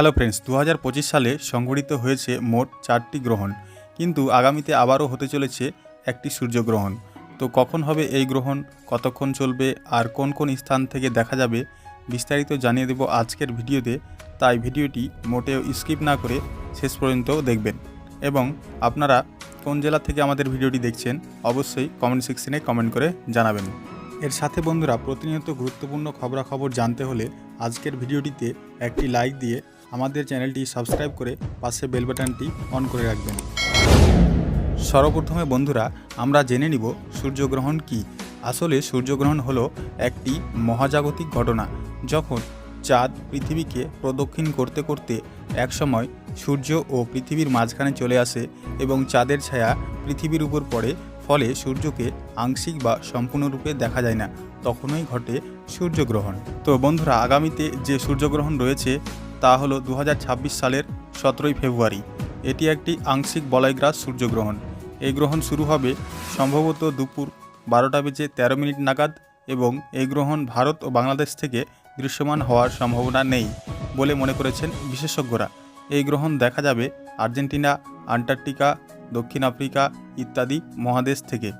Hello friends দু হাজার পঁচিশ সালে সংঘটিত হয়েছে মোট চারটি গ্রহণ, কিন্তু আগামীতে আবারও হতে চলেছে একটি সূর্যগ্রহণ। তো কখন হবে এই গ্রহণ, কতক্ষণ চলবে, আর কোন কোন স্থান থেকে দেখা যাবে, বিস্তারিত জানিয়ে দেব আজকের ভিডিওতে। তাই ভিডিওটি মোটেও স্কিপ না করে শেষ পর্যন্ত দেখবেন। এবং আপনারা কোন জেলা থেকে আমাদের ভিডিওটি দেখছেন, অবশ্যই কমেন্ট সেকশনে কমেন্ট করে জানাবেন। এর সাথে বন্ধুরা, প্রতিনিয়ত গুরুত্বপূর্ণ খবরাখবর জানতে হলে আজকের ভিডিওটিতে একটি লাইক দিয়ে আমাদের চ্যানেলটি সাবস্ক্রাইব করে পাশে বেল বাটনটি অন করে রাখবেন। সর্বপ্রথমে বন্ধুরা, আমরা জেনে নিব সূর্যগ্রহণ কি। আসলে সূর্যগ্রহণ হলো একটি মহাজাগতিক ঘটনা, যখন চাঁদ পৃথিবীকে প্রদক্ষিণ করতে করতে একসময় সূর্য ও পৃথিবীর মাঝখানে চলে আসে এবং চাঁদের ছায়া পৃথিবীর উপর পড়ে, ফলে সূর্যকে আংশিক বা সম্পূর্ণরূপে দেখা যায় না। তখনই ঘটে সূর্যগ্রহণ। তো বন্ধুরা, আগামীতে যে সূর্যগ্রহণ রয়েছে তা হলো দু সালের সতেরোই ফেব্রুয়ারি। এটি একটি আংশিক বলয়গ্রাস সূর্যগ্রহণ। এই গ্রহণ শুরু হবে সম্ভবত দুপুর বারোটা বেজে তেরো মিনিট নাগাদ এবং এই গ্রহণ ভারত ও বাংলাদেশ থেকে দৃশ্যমান হওয়ার সম্ভাবনা নেই বলে মনে করেছেন বিশেষজ্ঞরা। এই গ্রহণ দেখা যাবে আর্জেন্টিনা, আন্টার্কটিকা, দক্ষিণ আফ্রিকা ইত্যাদি মহাদেশ থেকে।